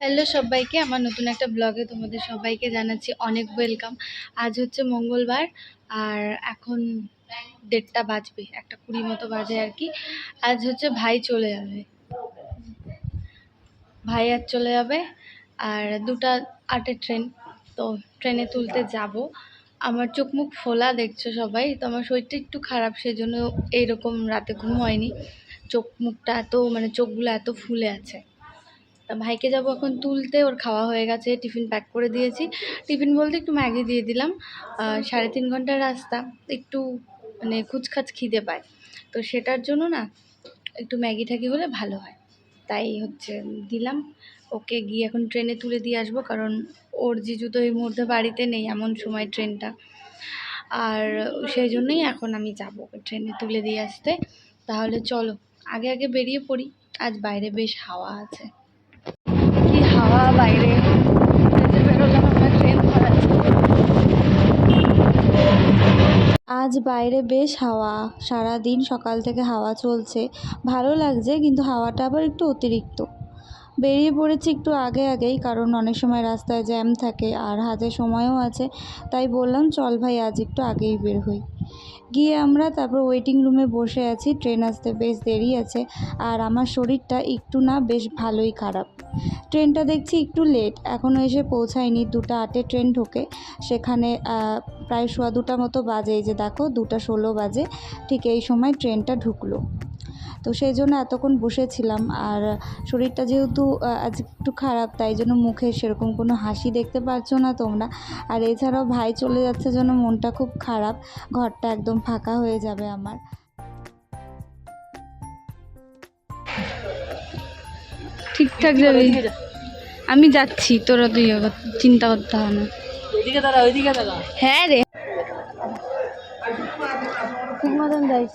Hello সবাইকে, আমার নতুন একটা ব্লগে তোমাদের সবাইকে জানাচ্ছি অনেক ওয়েলকাম আজ হচ্ছে মঙ্গলবার, আর এখন দেড়টা বাজবে, একটা কুড়ি মতো বাজে আর কি। আজ হচ্ছে ভাই চলে যাবে। ভাই আজ চলে যাবে, আর দুটা আটে ট্রেন তো ট্রেনে তুলতে যাব। আমার চোখ মুখ ফোলা দেখছ সবাই, তো আমার শরীরটা একটু খারাপ সেই জন্য এইরকম রাতে ঘুম হয়নি। চোখ মুখটা এত মানে চোখগুলো এত ফুলে আছে। ভাইকে যাব এখন তুলতে, ওর খাওয়া হয়ে গেছে, টিফিন প্যাক করে দিয়েছি। টিফিন বলতে একটু ম্যাগি দিয়ে দিলাম। সাড়ে তিন ঘণ্টার রাস্তা, একটু মানে খুচখাচ খিদে পায়। তো সেটার জন্য না, একটু ম্যাগি ট্যাগি হলে ভালো হয়। তাই হচ্ছে দিলাম। ওকে গিয়ে এখন ট্রেনে তুলে দিয়ে আসব, কারণ ওর জিজু তো এই মুহূর্তে বাড়িতে নেই, এমন সময় ট্রেনটা। আর সেই জন্যই এখন আমি যাব ট্রেনে তুলে দিয়ে আসতে। তাহলে চলো, আগে আগে বেরিয়ে পড়ি। আজ বাইরে বেশ হাওয়া আছে। আজ বাইরে বেশ হাওয়া। সারা দিন সকাল থেকে হাওয়া চলছে। ভালো লাগছে, কিন্তু হাওয়াটা আবার একটু অতিরিক্ত। বেরিয়ে পড়েছি একটু আগে আগেই, কারণ অনেক সময় রাস্তায় জ্যাম থাকে আর হাতে সময়ও আছে। তাই বললাম, চল ভাই, আজ একটু আগেই বের হই। গিয়ে আমরা তারপর ওয়েটিং রুমে বসে আছি ট্রেন আসতে বেশ দেরি আছে, আর আমার শরীরটা একটু না বেশ ভালোই খারাপ। ট্রেনটা দেখছি একটু লেট এখনও এসে পৌঁছায়নি, দুটো আটে ট্রেন ঢোকে, সেখানে প্রায় সোয়া দুটা মতো বাজে যে দেখো, দুটা ষোলো বাজে, ঠিক এই সময় ট্রেনটা ঢুকলো। তো সেই জন্য এতক্ষণ বসেছিলাম। আর শরীরটা যেহেতু আজ একটু খারাপ তাই জন্য মুখে সেরকম কোনো হাসি দেখতে পাচ্ছ না তোমরা। আর এছাড়াও ভাই চলে যাচ্ছে জন্য মনটা খুব খারাপ। ঘরটা একদম ফাঁকা হয়ে যাবে আমার। ঠিকঠাক যাবে। আমি যাচ্ছি তোরা তুই চিন্তা করতে হবে না। হ্যাঁ রে। ঠিক মতন যাইস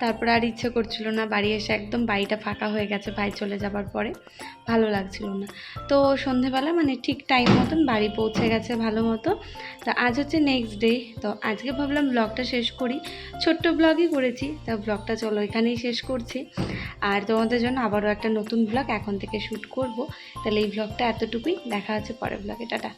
তারপরে আর ইচ্ছে করছিল না, বাড়ি এসে একদম বাড়িটা ফাঁকা হয়ে গেছে, ভাই চলে যাবার পরে। ভালো লাগছিল না। তো সন্ধেবেলা মানে ঠিক টাইম মতন বাড়ি পৌঁছে গেছে ভালো মতো। তা আজ হচ্ছে নেক্সট ডে তো আজকে ভাবলাম ব্লগটা শেষ করি। ছোট্ট ব্লগই করেছি। তা ব্লগটা চলো এখানেই শেষ করছি। আর তোমাদের জন্য আবারও একটা নতুন ব্লগ এখন থেকে শ্যুট করব। তাহলে এই ব্লগটা এতটুকুই। দেখা হচ্ছে পরের ব্লগে টাটা।